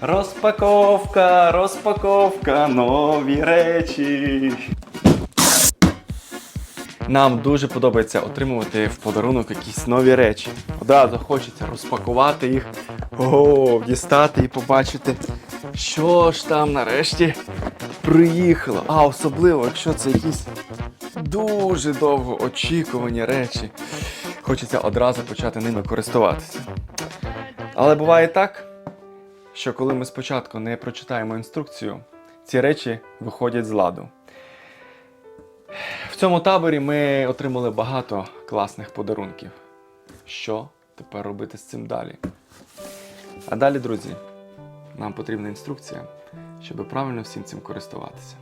Розпаковка, розпаковка, нові речі. Нам дуже подобається отримувати в подарунок якісь нові речі. Одразу хочеться розпакувати їх, о, дістати і побачити, що ж там нарешті приїхало. А особливо, якщо це якісь дуже довго очікувані речі. Хочеться одразу почати ними користуватися. Але буває так, що коли ми спочатку не прочитаємо інструкцію, ці речі виходять з ладу. В цьому таборі ми отримали багато класних подарунків. Що тепер робити з цим далі? А далі, друзі, нам потрібна інструкція, щоб правильно всім цим користуватися.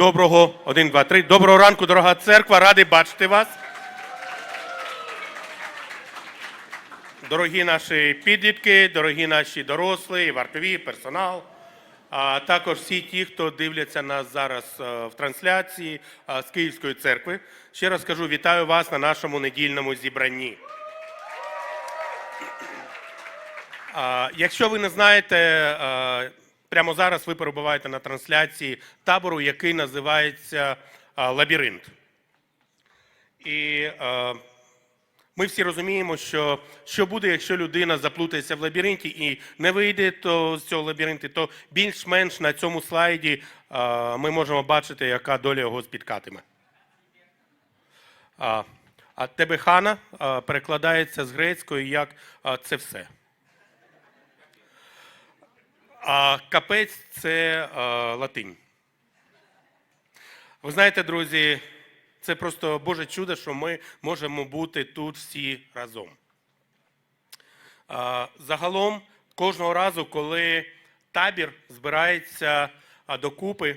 Доброго, один, два, три. Доброго ранку, дорога церква. Радий бачити вас. Дорогі наші підлітки, дорогі наші дорослі, вартові, персонал, а також всі ті, хто дивляться нас зараз е, в трансляції е, з Київської церкви. Ще раз кажу, вітаю вас на нашому недільному зібранні. Якщо ви не знаєте, е, прямо зараз ви перебуваєте на трансляції табору, який називається Лабіринт. І е, ми всі розуміємо, що що буде, якщо людина заплутається в лабіринті і не вийде то, з цього лабіринту, то більш-менш на цьому слайді е, ми можемо бачити, яка доля його спіткатиме. А, а тебехана е, перекладається з грецької як це все. А капець це е, латинь. Ви знаєте, друзі, це просто Боже чудо, що ми можемо бути тут всі разом. А, Загалом, кожного разу, коли табір збирається а, докупи,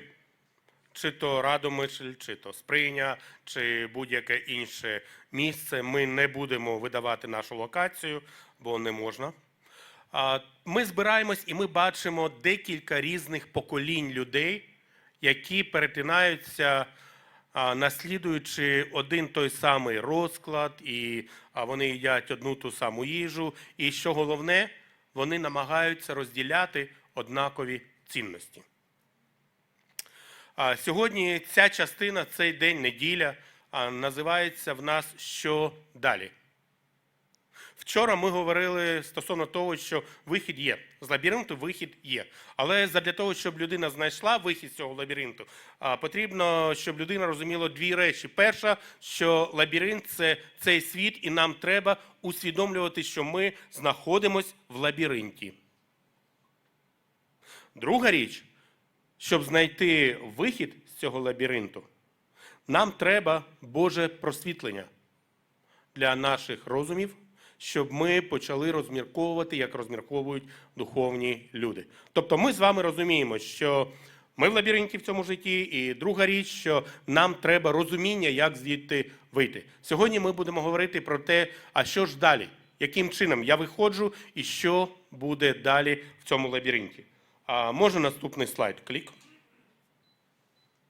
чи то Радомишль, чи то Сприня, чи будь-яке інше місце, ми не будемо видавати нашу локацію, бо не можна. Ми збираємось і ми бачимо декілька різних поколінь людей, які перетинаються, наслідуючи один той самий розклад, і вони їдять одну ту саму їжу. І що головне, вони намагаються розділяти однакові цінності. Сьогодні ця частина, цей день, неділя, називається в нас Що далі? Вчора ми говорили стосовно того, що вихід є. З лабіринту вихід є. Але для того, щоб людина знайшла вихід з цього лабіринту, потрібно, щоб людина розуміла дві речі. Перша, що лабіринт це цей світ, і нам треба усвідомлювати, що ми знаходимось в лабіринті. Друга річ, щоб знайти вихід з цього лабіринту, нам треба Боже просвітлення для наших розумів, щоб ми почали розмірковувати, як розмірковують духовні люди. Тобто ми з вами розуміємо, що ми в лабіринті в цьому житті, і друга річ, що нам треба розуміння, як звідти вийти. Сьогодні ми будемо говорити про те, а що ж далі, яким чином я виходжу і що буде далі в цьому лабіринті. А може наступний слайд? Клік.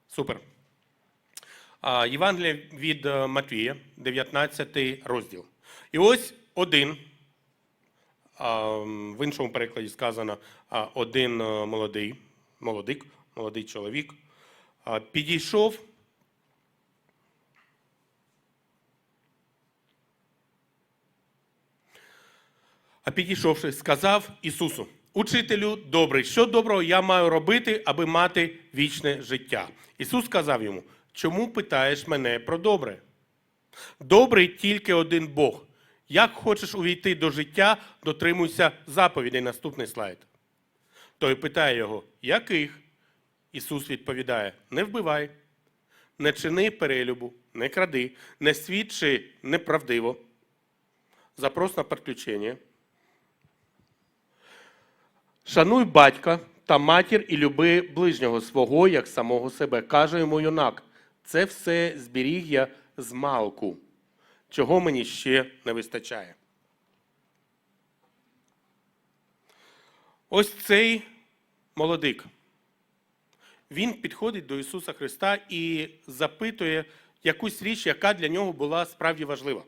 Супер. Євангелія від е, Матвія, 19 розділ. І ось один, в іншому перекладі сказано, один е, молодий, молодик, молодий чоловік, підійшов. А підійшовши, сказав Ісусу: Учителю добрий, що доброго я маю робити, аби мати вічне життя? Ісус сказав йому: Чому питаєш мене про добре? Добрий тільки один Бог. Як хочеш увійти до життя, дотримуйся заповідей. Наступний слайд. Той питає його, яких? Ісус відповідає: Не вбивай, не чини перелюбу, не кради, не свідчи неправдиво. Запрос на приключення. Шануй батька та матір і люби ближнього свого, як самого себе. Каже йому юнак, це все зберіг я з малку, чого мені ще не вистачає. Ось цей молодик. він підходить до Ісуса Христа і запитує якусь річ, яка для нього була справді важлива.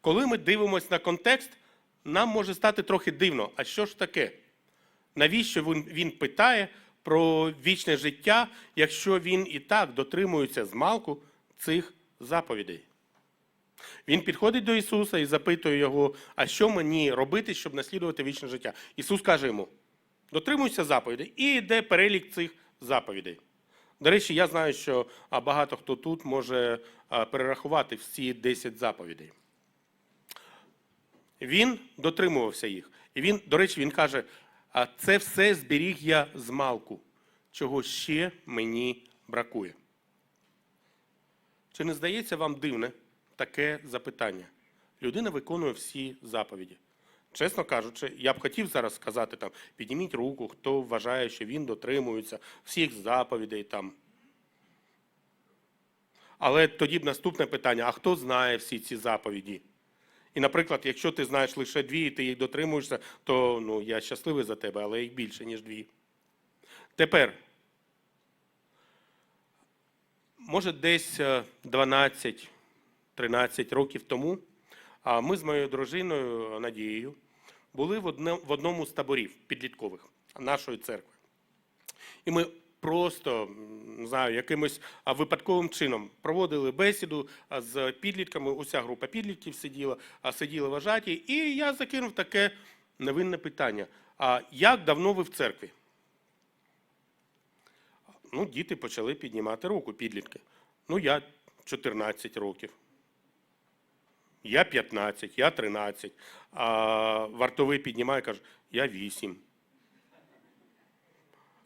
Коли ми дивимося на контекст, нам може стати трохи дивно, а що ж таке? Навіщо він, питає про вічне життя, якщо він і так дотримується змалку цих заповідей? Він підходить до Ісуса і запитує його, а що мені робити, щоб наслідувати вічне життя? Ісус каже йому: дотримуйся заповідей, і йде перелік цих заповідей. До речі, я знаю, що багато хто тут може перерахувати всі 10 заповідей. Він дотримувався їх. І він, до речі, він каже: а це все зберіг я з малку, чого ще мені бракує. Чи не здається вам дивне таке запитання. Людина виконує всі заповіді. Чесно кажучи, я б хотів зараз сказати, там, підніміть руку, хто вважає, що він дотримується всіх заповідей там. Але тоді б наступне питання: а хто знає всі ці заповіді? І, наприклад, якщо ти знаєш лише дві, і ти їх дотримуєшся, то ну, я щасливий за тебе, але їх більше, ніж дві. Тепер, може, десь е, 12. 13 років тому, ми з моєю дружиною Надією були в одному з таборів підліткових нашої церкви. І ми просто не знаю, якимось випадковим чином проводили бесіду з підлітками. Уся група підлітків сиділа, сиділа в ажаті, і я закинув таке невинне питання: а як давно ви в церкві? Ну, діти почали піднімати руку, підлітки. Ну, я 14 років. Я 15, я 13. А вартовий піднімає, каже, я 8.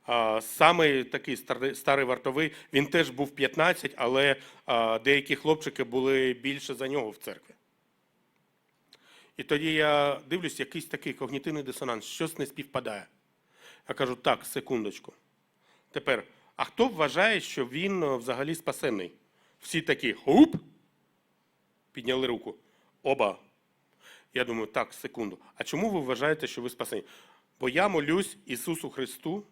А, Саме такий старий, вартовий, він теж був 15, але деякі хлопчики були більше за нього в церкві. І тоді я дивлюсь, якийсь такий когнітивний дисонанс, щось не співпадає. Я кажу, так, секундочку. Тепер, а хто вважає, що він е, взагалі спасенний? Всі такі хуп, підняли руку. Оба. Я думаю, так, секунду. А чому ви вважаєте, що ви спасені? Бо я молюсь Ісусу Христу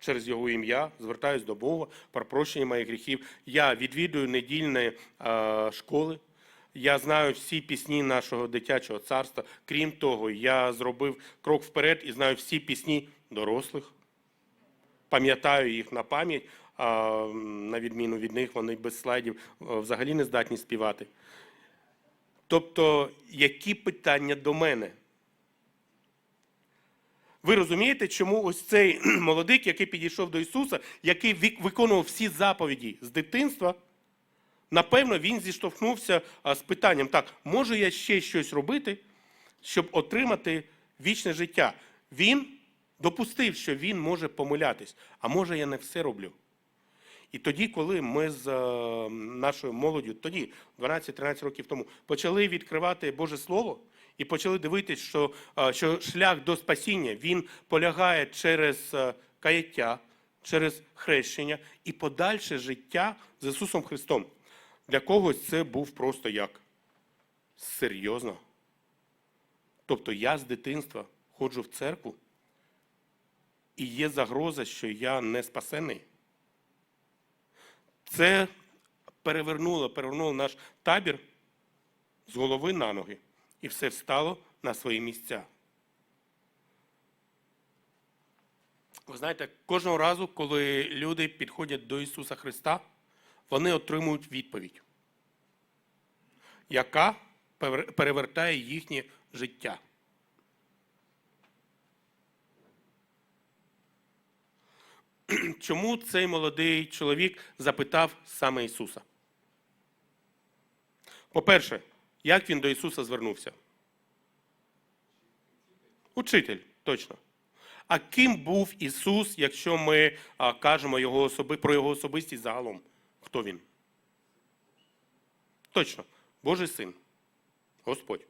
через Його ім'я, звертаюсь до Бога про прощення моїх гріхів. Я відвідую недільні е, школи. Я знаю всі пісні нашого дитячого царства. Крім того, я зробив крок вперед і знаю всі пісні дорослих. Пам'ятаю їх на пам'ять, на відміну від них, вони без слайдів е, взагалі не здатні співати. Тобто, які питання до мене? Ви розумієте, чому ось цей молодик, який підійшов до Ісуса, який виконував всі заповіді з дитинства, напевно, він зіштовхнувся з питанням: так, можу я ще щось робити, щоб отримати вічне життя? Він допустив, що він може помилятись, а може я не все роблю. І тоді, коли ми з е, нашою молоддю, тоді, 12-13 років тому, почали відкривати Боже Слово і почали дивитися, що, е, що шлях до спасіння він полягає через е, каяття, через хрещення і подальше життя з Ісусом Христом. Для когось це був просто як серйозно. Тобто я з дитинства ходжу в церкву, і є загроза, що я не спасений. Це перевернуло, перевернуло наш табір з голови на ноги, і все встало на свої місця. Ви знаєте, кожного разу, коли люди підходять до Ісуса Христа, вони отримують відповідь, яка перевертає їхнє життя. чому цей молодий чоловік запитав саме Ісуса? По-перше, як він до Ісуса звернувся? Учитель, точно. А ким був Ісус, якщо ми а, кажемо його особи, про Його особистість загалом? Хто він? Точно, Божий син, Господь.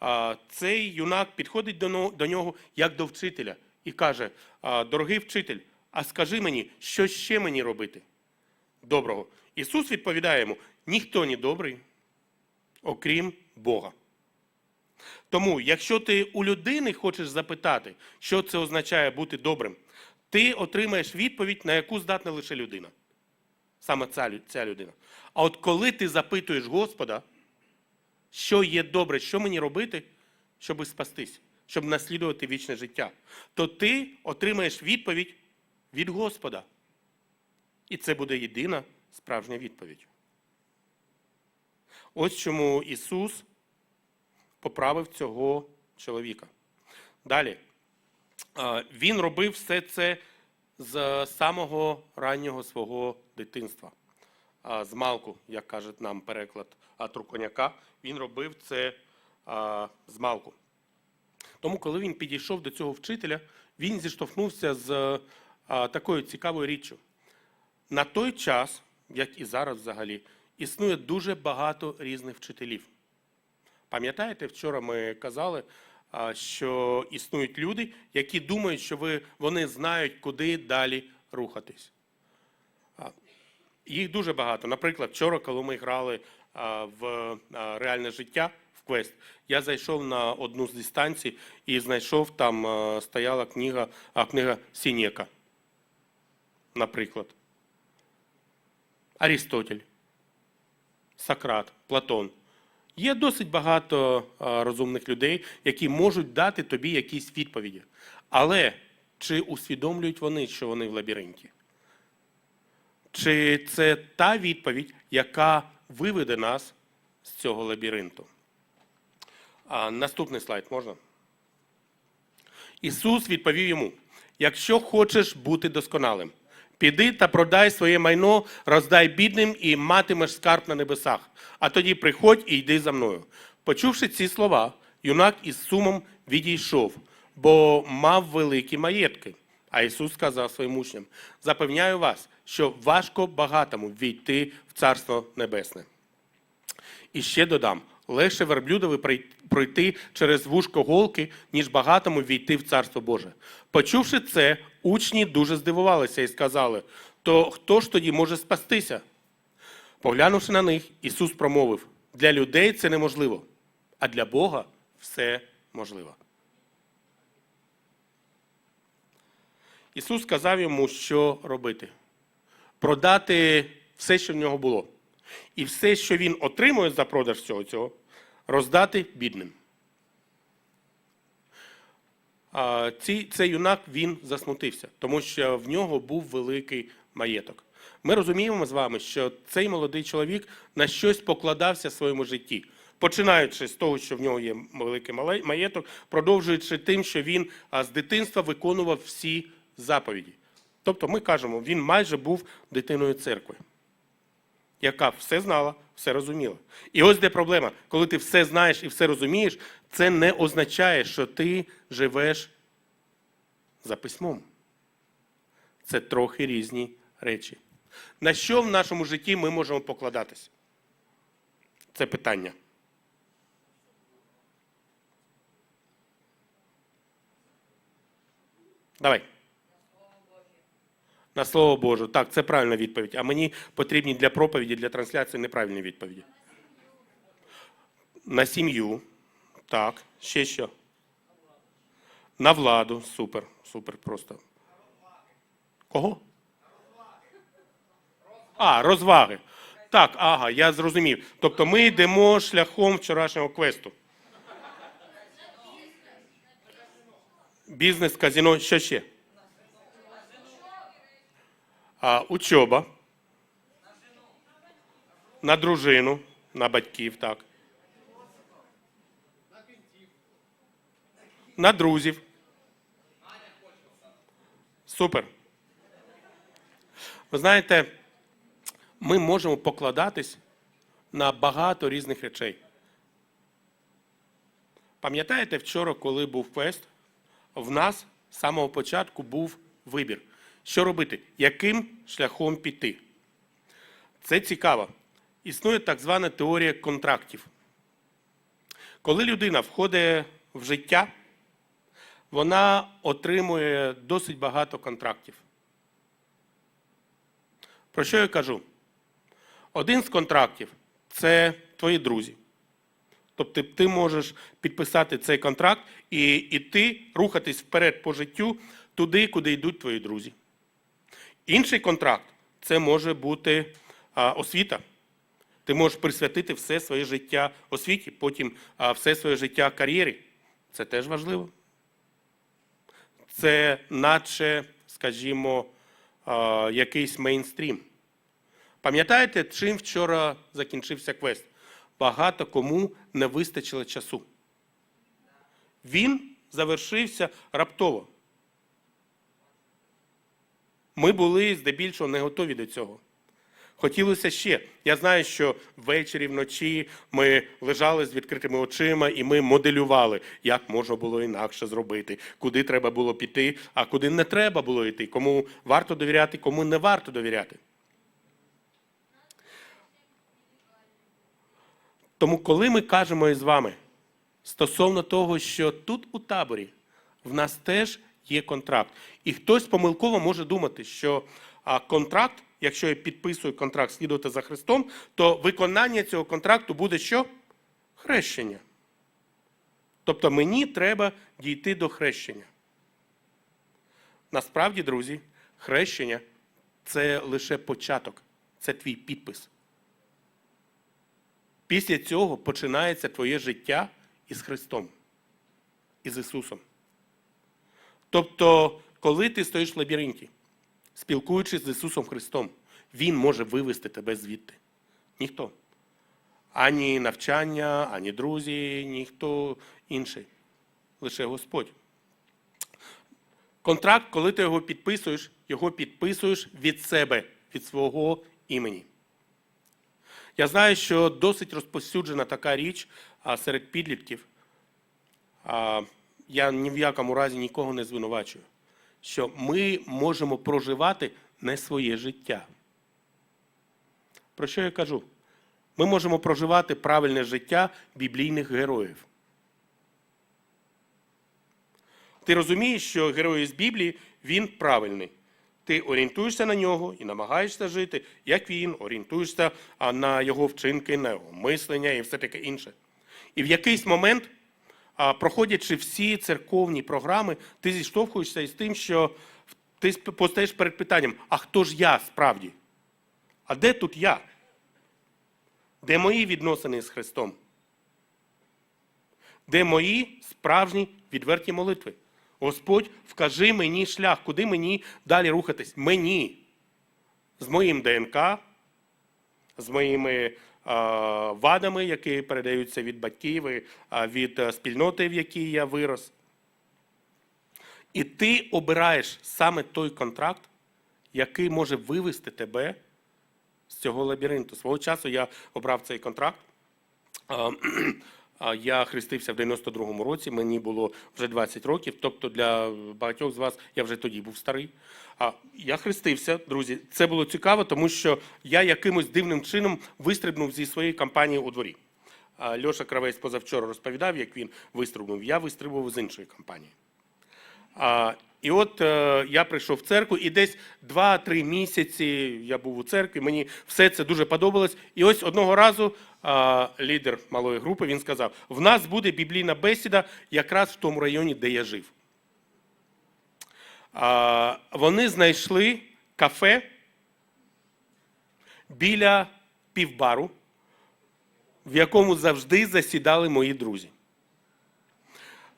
А, цей юнак підходить до, до нього як до вчителя і каже: Дорогий вчитель, а скажи мені, що ще мені робити? Доброго. Ісус відповідає йому: ніхто не добрий, окрім Бога. Тому, якщо ти у людини хочеш запитати, що це означає бути добрим, ти отримаєш відповідь, на яку здатна лише людина. Саме ця, ця людина. А от коли ти запитуєш Господа, що є добре, що мені робити, щоб спастись, щоб наслідувати вічне життя, то ти отримаєш відповідь від Господа. І це буде єдина справжня відповідь. Ось чому Ісус поправив цього чоловіка. Далі. Він робив все це з самого раннього свого дитинства. З малку, як каже нам переклад Труконяка, він робив це з малку. Тому, коли він підійшов до цього вчителя, він зіштовхнувся з такою цікавою річчю. На той час, як і зараз взагалі, існує дуже багато різних вчителів. Пам'ятаєте, вчора ми казали, що існують люди, які думають, що ви, вони знають, куди далі рухатись. Їх дуже багато. Наприклад, вчора, коли ми грали в реальне життя в квест, я зайшов на одну з дистанцій і знайшов там стояла книга, книга Сінєка, наприклад. Арістотель, Сократ, Платон. Є досить багато розумних людей, які можуть дати тобі якісь відповіді. Але чи усвідомлюють вони, що вони в лабіринті? Чи це та відповідь, яка виведе нас з цього лабіринту? А, наступний слайд можна? Ісус відповів йому: якщо хочеш бути досконалим, піди та продай своє майно, роздай бідним і матимеш скарб на небесах. А тоді приходь і йди за мною. Почувши ці слова, юнак із сумом відійшов, бо мав великі маєтки. А Ісус сказав своїм учням: запевняю вас, що важко багатому війти в Царство Небесне. І ще додам: легше верблюдові пройти через вушко голки, ніж багатому війти в Царство Боже. Почувши це, учні дуже здивувалися і сказали: то хто ж тоді може спастися? Поглянувши на них, Ісус промовив: для людей це неможливо, а для Бога все можливо. Ісус сказав йому, що робити: продати все, що в нього було. І все, що він отримує за продаж всього цього, роздати бідним. Ці, цей юнак він засмутився, тому що в нього був великий маєток. Ми розуміємо з вами, що цей молодий чоловік на щось покладався в своєму житті, починаючи з того, що в нього є великий маєток, продовжуючи тим, що він з дитинства виконував всі заповіді. Тобто, ми кажемо, він майже був дитиною церкви яка все знала, все розуміла. І ось де проблема. Коли ти все знаєш і все розумієш, це не означає, що ти живеш за письмом. Це трохи різні речі. На що в нашому житті ми можемо покладатись? Це питання. Давай. На слово Боже. Так, це правильна відповідь. А мені потрібні для проповіді, для трансляції неправильні відповіді. На сім'ю. Так. Ще що? На владу. Супер. Супер просто. Кого? А, розваги. Так, ага, я зрозумів. Тобто ми йдемо шляхом вчорашнього квесту. Бізнес, казино, що ще? А, учоба. На дружину, на батьків, так. На друзів. Супер. Ви знаєте, ми можемо покладатись на багато різних речей. Пам'ятаєте, вчора, коли був квест, в нас з самого початку був вибір. Що робити? Яким шляхом піти? Це цікаво. Існує так звана теорія контрактів. Коли людина входить в життя, вона отримує досить багато контрактів. Про що я кажу? Один з контрактів це твої друзі. Тобто ти можеш підписати цей контракт і іти, рухатись вперед по життю туди, куди йдуть твої друзі. Інший контракт це може бути освіта. Ти можеш присвятити все своє життя освіті, потім все своє життя кар'єрі. Це теж важливо. Це наче, скажімо, якийсь мейнстрім. Пам'ятаєте, чим вчора закінчився квест? Багато кому не вистачило часу. Він завершився раптово. Ми були здебільшого не готові до цього. Хотілося ще. Я знаю, що ввечері, вночі ми лежали з відкритими очима і ми моделювали, як можна було інакше зробити, куди треба було піти, а куди не треба було йти, кому варто довіряти, кому не варто довіряти. Тому, коли ми кажемо із вами стосовно того, що тут у таборі в нас теж є контракт, і хтось помилково може думати, що контракт, якщо я підписую контракт слідувати за Христом, то виконання цього контракту буде що? Хрещення. Тобто мені треба дійти до хрещення. Насправді, друзі, хрещення це лише початок, це твій підпис. Після цього починається твоє життя із Христом, із Ісусом. Тобто, коли ти стоїш в лабіринті, спілкуючись з Ісусом Христом, Він може вивести тебе звідти. Ніхто. Ані навчання, ані друзі, ніхто інший. Лише Господь. Контракт, коли ти його підписуєш, його підписуєш від себе, від свого імені. Я знаю, що досить розповсюджена така річ серед підлітків. Я ні в якому разі нікого не звинувачую, що ми можемо проживати не своє життя. Про що я кажу? Ми можемо проживати правильне життя біблійних героїв. Ти розумієш, що герой з Біблії він правильний. Ти орієнтуєшся на нього і намагаєшся жити, як він, орієнтуєшся на його вчинки, на його мислення і все таке інше. І в якийсь момент, проходячи всі церковні програми, ти зіштовхуєшся із тим, що ти постаєш перед питанням: а хто ж я справді? А де тут я? Де мої відносини з Христом? Де мої справжні відверті молитви? Господь, вкажи мені шлях, куди мені далі рухатись? Мені. З моїм ДНК, з моїми вадами, які передаються від батьків, від спільноти, в якій я вирос. І ти обираєш саме той контракт, який може вивести тебе з цього лабіринту. Свого часу я обрав цей контракт. Я хрестився в 92-му році, мені було вже 20 років, тобто для багатьох з вас я вже тоді був старий. А я хрестився, друзі. Це було цікаво, тому що я якимось дивним чином вистрибнув зі своєї компанії у дворі. Льоша Кравець позавчора розповідав, як він вистрибнув. Я вистрибував з іншої компанії. І от е, я прийшов в церкву, і десь 2-3 місяці я був у церкві, мені все це дуже подобалось. І ось одного разу а, лідер малої групи він сказав: в нас буде біблійна бесіда якраз в тому районі, де я жив. А, вони знайшли кафе біля півбару, в якому завжди засідали мої друзі.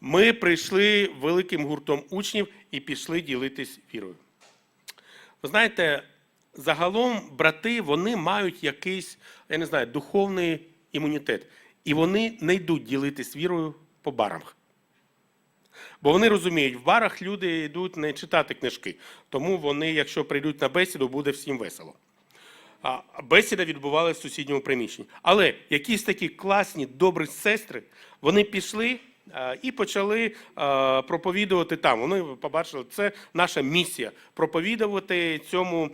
Ми прийшли великим гуртом учнів і пішли ділитись вірою. Ви знаєте, загалом брати вони мають якийсь, я не знаю, духовний імунітет. І вони не йдуть ділитись вірою по барах. Бо вони розуміють, в барах люди йдуть не читати книжки, тому вони, якщо прийдуть на бесіду, буде всім весело. А бесіда відбувалася в сусідньому приміщенні. Але якісь такі класні, добрі сестри, вони пішли і почали проповідувати там. Вони побачили, це наша місія проповідувати цьому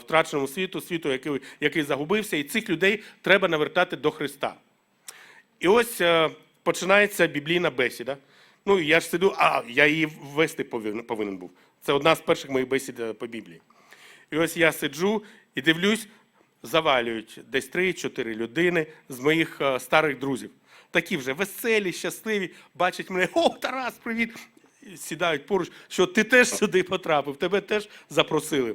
втраченому світу, світу, який, який загубився, і цих людей треба навертати до Христа. І ось е, починається біблійна бесіда. Ну, я ж сиду, а я її ввести повинен, був. Це одна з перших моїх бесід е, по Біблії. І ось я сиджу і дивлюсь, завалюють десь 3-4 людини з моїх е, старих друзів. Такі вже веселі, щасливі, бачать мене, о, Тарас, привіт! сідають поруч, що ти теж сюди потрапив, тебе теж запросили.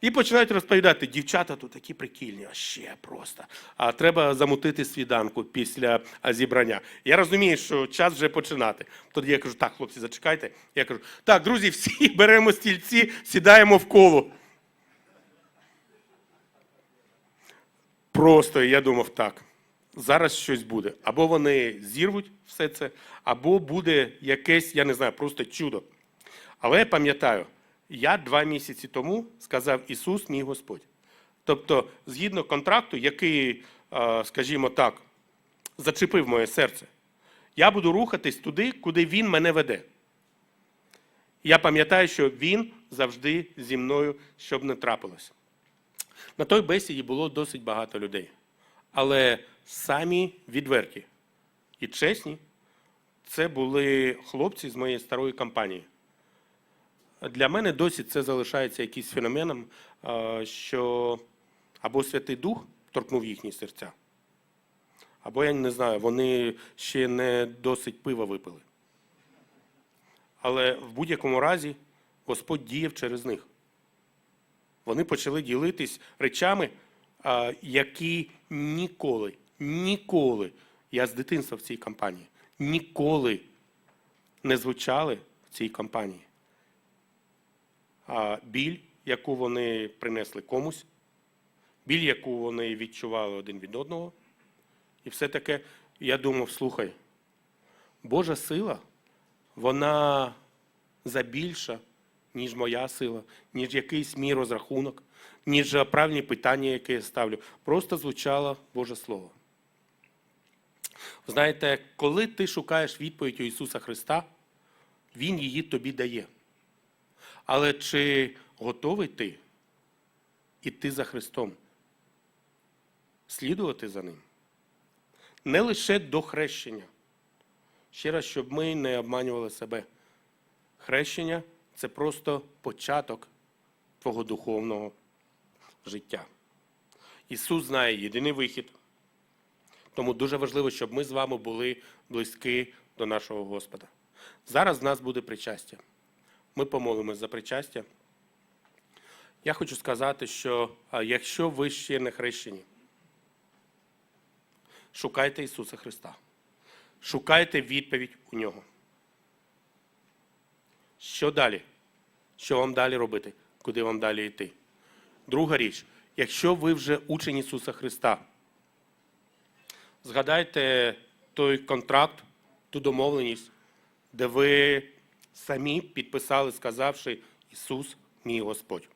І починають розповідати, дівчата тут такі прикільні, а ще просто. А треба замутити свіданку після зібрання. Я розумію, що час вже починати. Тоді я кажу, так, хлопці, зачекайте. Я кажу, так, друзі, всі беремо стільці, сідаємо в коло. Просто я думав так. Зараз щось буде. Або вони зірвуть все це, або буде якесь, я не знаю, просто чудо. Але я пам'ятаю, я два місяці тому сказав Ісус, мій Господь. Тобто, згідно контракту, який, е, скажімо так, зачепив моє серце, я буду рухатись туди, куди Він мене веде. Я пам'ятаю, що Він завжди зі мною, щоб не трапилось. На той бесіді було досить багато людей. Але самі відверті і чесні це були хлопці з моєї старої компанії. Для мене досі це залишається якимось феноменом, е, що або Святий Дух торкнув їхні серця, або я не знаю, вони ще не досить пива випили. Але в будь-якому разі Господь діяв через них. Вони почали ділитись речами, які ніколи, ніколи, я з дитинства в цій компанії, ніколи не звучали в цій компанії. Біль, яку вони принесли комусь, біль, яку вони відчували один від одного. І все таке, я думав, слухай, Божа сила, вона забільша, ніж моя сила, ніж якийсь мій розрахунок, ніж правильні питання, які я ставлю. Просто звучало Боже Слово. Знаєте, коли ти шукаєш відповідь у Ісуса Христа, Він її тобі дає. Але чи готовий ти іти за Христом? Слідувати за Ним? Не лише до хрещення. Ще раз, щоб ми не обманювали себе. Хрещення це просто початок твого духовного життя. Ісус знає єдиний вихід. Тому дуже важливо, щоб ми з вами були близькі до нашого Господа. Зараз в нас буде причастя. Ми помолимось за причастя. Я хочу сказати, що якщо ви ще не хрещені, шукайте Ісуса Христа. Шукайте відповідь у нього. Що далі? Що вам далі робити? Куди вам далі йти? Друга річ, якщо ви вже учень Ісуса Христа, згадайте той контракт, ту домовленість, де ви самі підписали, сказавши Ісус, мій Господь.